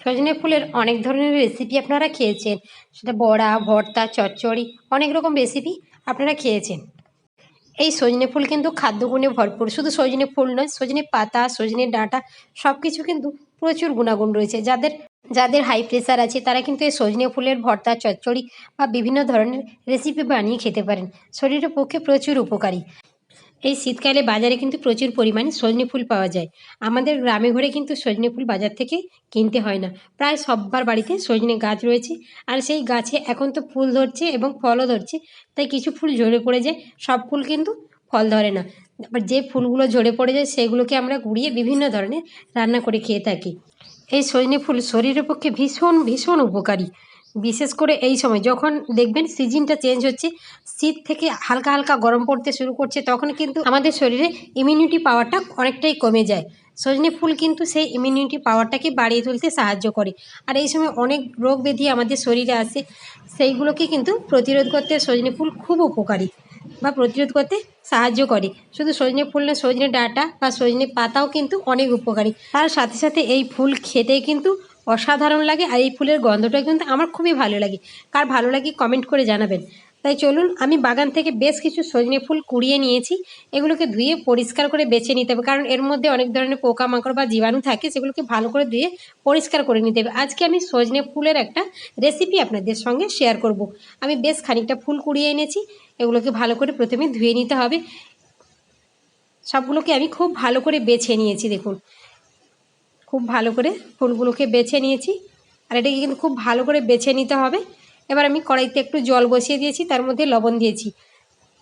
সজনে ফুলের অনেক ধরনের রেসিপি আপনারা খেয়েছেন। সেটা বড়া, ভর্তা, চচ্চড়ি, অনেক রকম রেসিপি আপনারা খেয়েছেন। এই সজনে ফুল কিন্তু খাদ্যগুণে ভরপুর। শুধু সজনে ফুল নয়, সজনে পাতা, সজনে ডাঁটা সব কিছু কিন্তু প্রচুর গুণাগুণ রয়েছে। যাদের যাদের হাই প্রেশার আছে, তারা কিন্তু এই সজনে ফুলের, ভর্তা, চচ্চড়ি বা বিভিন্ন ধরনের রেসিপি বানিয়ে খেতে পারেন। শরীরের পক্ষে প্রচুর উপকারী। এই শীতকালে বাজারে কিন্তু প্রচুর পরিমাণে সজনে ফুল পাওয়া যায়। আমাদের গ্রামে ঘরে কিন্তু সজনে ফুল বাজার থেকে কিনতে হয় না। প্রায় সব্বার বাড়িতে সজনে গাছ রয়েছে। আর সেই গাছে এখন তো ফুল ধরছে এবং ফলও ধরছে। তাই কিছু ফুল ঝরে পড়ে যায়, সব ফুল কিন্তু ফল ধরে না। আবার যে ফুলগুলো ঝরে পড়ে যায়, সেগুলোকে আমরা গুঁড়িয়ে বিভিন্ন ধরনের রান্না করে খেয়ে থাকি। এই সজনে ফুল শরীরের পক্ষে ভীষণ ভীষণ উপকারী। বিশেষ করে এই সময় যখন দেখবেন সিজনটা চেঞ্জ হচ্ছে, শীত থেকে হালকা হালকা গরম পড়তে শুরু করছে, তখন কিন্তু আমাদের শরীরে ইমিউনিটি পাওয়ারটা অনেকটাই কমে যায়। সজনে ফুল কিন্তু সেই ইমিউনিটি পাওয়ারটাকে বাড়িয়ে তুলতে সাহায্য করে। আর এই সময় অনেক রোগ ব্যাধি আমাদের শরীরে আসে, সেইগুলোকে কিন্তু প্রতিরোধ করতে সজনে ফুল খুব উপকারী বা প্রতিরোধ করতে সাহায্য করে। শুধু সজনে ফুল না সজনে ডাঁটা বা সজনে পাতাও কিন্তু অনেক উপকারী। তার সাথে সাথে এই ফুল খেতে কিন্তু অসাধারণ লাগে আর এই ফুলের গন্ধটা কিন্তু আমার খুবই ভালো লাগে। কার ভালো লাগে কমেন্ট করে জানাবেন। তাই চলুন, আমি বাগান থেকে বেশ কিছু সজনে ফুল কুড়িয়ে নিয়েছি। এগুলোকে ধুয়ে পরিষ্কার করে বেছে নিতে হবে। কারণ এর মধ্যে অনেক ধরনের পোকামাকড় বা জীবাণু থাকে, সেগুলোকে ভালো করে ধুয়ে পরিষ্কার করে নিতে হবে। আজকে আমি সজনে ফুলের একটা রেসিপি আপনাদের সঙ্গে শেয়ার করব। আমি বেশ খানিকটা ফুল কুড়িয়ে এনেছি। এগুলোকে ভালো করে প্রথমে ধুয়ে নিতে হবে। সবগুলোকে আমি খুব ভালো করে বেছে নিয়েছি, দেখুন। খুব ভালো করে ফুলগুলোকে বেছে নিয়েছি। আর এটাকে কিন্তু খুব ভালো করে বেছে নিতে হবে। এবার আমি কড়াইতে একটু জল বসিয়ে দিয়েছি, তার মধ্যে লবণ দিয়েছি।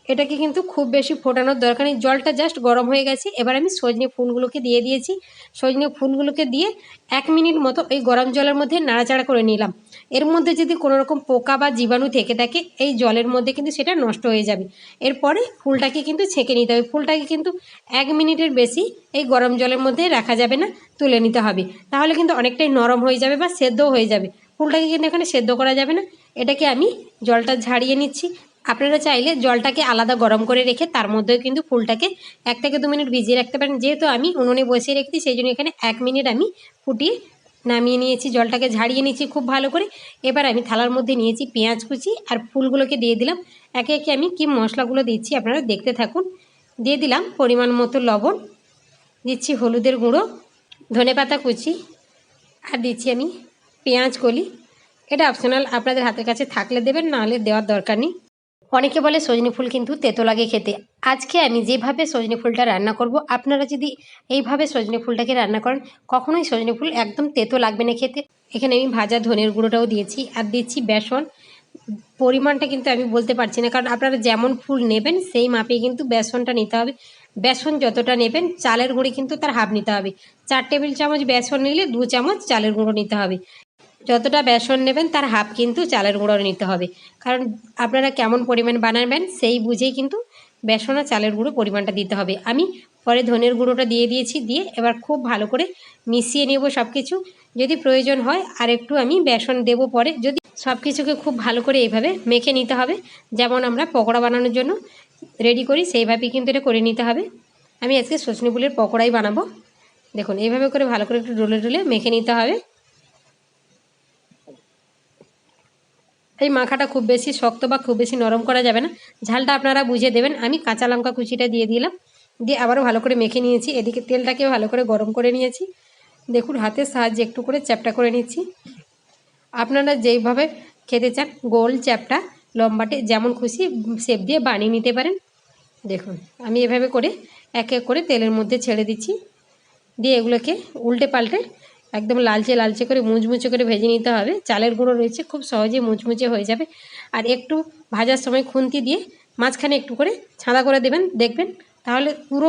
এটাকে কিন্তু খুব বেশি ফোটানোর দরকার নেই। জলটা জাস্ট গরম হয়ে গেছে। এবার আমি সজনে ফুলগুলোকে দিয়ে দিয়েছি। সজনে ফুলগুলোকে দিয়ে এক মিনিট মতো ওই গরম জলের মধ্যে নাড়াচাড়া করে নিলাম। এর মধ্যে যদি কোনো রকম পোকা বা জীবাণু থেকে থাকে, এই জলের মধ্যে কিন্তু সেটা নষ্ট হয়ে যাবে। এরপরে ফুলটাকে কিন্তু ছেঁকে নিতে হবে। ফুলটাকে কিন্তু এক মিনিটের বেশি এই গরম জলের মধ্যে রাখা যাবে না, তুলে নিতে হবে। তাহলে কিন্তু অনেকটাই নরম হয়ে যাবে বা সেদ্ধও হয়ে যাবে। ফুলটাকে কিন্তু এখানে সেদ্ধ করা যাবে না। এটাকে আমি জলটা ঝাড়িয়ে নিচ্ছি। আপনারা চাইলে জলটাকে আলাদা গরম করে রেখে তার মধ্যেও কিন্তু ফুলটাকে এক থেকে দু মিনিট ভিজিয়ে রাখতে পারেন। যেহেতু আমি উনুনে বসিয়ে রেখেছি, সেই জন্য এখানে এক মিনিট আমি ফুটিয়ে নামিয়ে নিয়েছি, জলটাকে ঝাড়িয়ে নিয়েছি খুব ভালো করে। এবার আমি থালার মধ্যে নিয়েছি পেঁয়াজ কুচি আর ফুলগুলোকে দিয়ে দিলাম। একে একে আমি কি মশলাগুলো দিচ্ছি আপনারা দেখতে থাকুন। দিয়ে দিলাম পরিমাণ মতো লবণ, দিচ্ছি হলুদের গুঁড়ো, ধনে পাতা কুচি আর দিচ্ছি আমি পেঁয়াজ কলি। এটা অপশনাল আপনাদের হাতের কাছে থাকলে দেবেন, নাহলে দেওয়ার দরকার নেই। অনেকে বলে সজনে ফুল কিন্তু তেতো লাগে খেতে। আজকে আমি যেভাবে সজনে ফুলটা রান্না করব, আপনারা যদি এইভাবে সজনে ফুলটাকে রান্না করেন, কখনোই সজনে ফুল একদম তেতো লাগবে না খেতে। এখানে আমি ভাজা ধনের গুঁড়োটাও দিয়েছি আর দিচ্ছি বেসন। পরিমাণটা কিন্তু আমি বলতে পারছি না, কারণ আপনারা যেমন ফুল নেবেন, সেই মাপে কিন্তু বেসনটা নিতে হবে। বেসন যতটা নেবেন, চালের গুঁড়ি কিন্তু তার হাফ নিতে হবে। চার টেবিল চামচ বেসন নিলে দু চামচ চালের গুঁড়ো নিতে হবে। যতটা বেসন নেবেন, তার হাফ কিন্তু চালের গুঁড়ো নিতে হবে। কারণ আপনারা কেমন পরিমাণ বানাবেন, সেই বুঝেই কিন্তু বেসন আর চালের গুঁড়ো পরিমাণটা দিতে হবে। আমি পরে ধনের গুঁড়োটা দিয়ে দিয়েছি, দিয়ে এবার খুব ভালো করে মিশিয়ে নেব সব কিছু যদি প্রয়োজন হয়, আর একটু আমি বেসন দেব পরে। যদি সব কিছুকে খুব ভালো করে এইভাবে মেখে নিতে হবে, যেমন আমরা পকোড়া বানানোর জন্য রেডি করি, সেইভাবেই কিন্তু এটা করে নিতে হবে। আমি আজকে সজনে ফুলের পকোড়াই বানাবো। দেখুন, এইভাবে করে ভালো করে একটু ডলে ডলে মেখে নিতে হবে। এই মাখাটা খুব বেশি শক্ত বা খুব বেশি নরম করা যাবে না। ঝালটা আপনারা বুঝে দেবেন। আমি কাঁচা লঙ্কা কুচিটা দিয়ে দিলাম। দিয়ে আবারও ভালো করে মেখে নিয়েছি। এদিকে তেলটাকেও ভালো করে গরম করে নিয়েছি। দেখুন, হাতের সাহায্যে একটু করে চ্যাপটা করে নিচ্ছি। আপনারা যেইভাবে খেতে চান, গোল চ্যাপটা, লম্বাটে যেমন খুশি শেপ দিয়ে বানিয়ে নিতে পারেন। দেখুন, আমি এভাবে করে এক এক করে তেলের মধ্যে ছেড়ে দিচ্ছি। দিয়ে এগুলোকে উল্টে পাল্টে একদম লালচে লালচে করে মুচমুচে করে ভেজে নিতে হবে। চালের গুঁড়ো রয়েছে, খুব সহজে মুচমুচে হয়ে যাবে। আর একটু ভাজার সময় খুন্তি দিয়ে মাঝখানে একটু করে ছাঁদা করে দেবেন, দেখবেন। তাহলে পুরো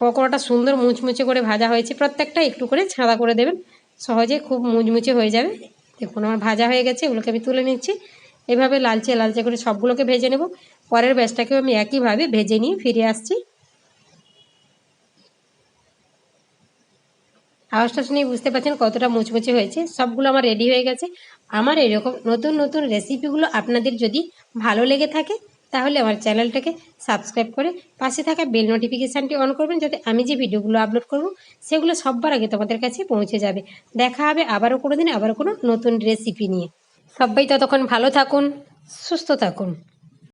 পকোড়াটা সুন্দর মুচমুচে করে ভাজা হয়েছে। প্রত্যেকটা একটু করে ছাঁদা করে দেবেন, সহজে খুব মুচমুচে হয়ে যাবে। দেখুন, আমার ভাজা হয়ে গেছে, এগুলোকে আমি তুলে নিচ্ছি। এভাবে লালচে লালচে করে সবগুলোকে ভেজে নেব। পরের ব্যাচটাকেও আমি একইভাবে ভেজে নিয়ে ফিরে আসছি। আওয়াজটা শুনেই বুঝতে পারছেন কতটা মুচমুচে হয়েছে। সবগুলো আমার রেডি হয়ে গেছে। আমার এরকম নতুন নতুন রেসিপিগুলো আপনাদের যদি ভালো লেগে থাকে, তাহলে আমার চ্যানেলটাকে সাবস্ক্রাইব করে পাশে থাকা বেল নোটিফিকেশানটি অন করবেন, যাতে আমি যে ভিডিওগুলো আপলোড করব, সেগুলো সবার আগে তোমাদের কাছে পৌঁছে যাবে। দেখা হবে আবারও কোনো দিন, আবারও কোনো নতুন রেসিপি নিয়ে। সবাই ততক্ষণ ভালো থাকুন, সুস্থ থাকুন।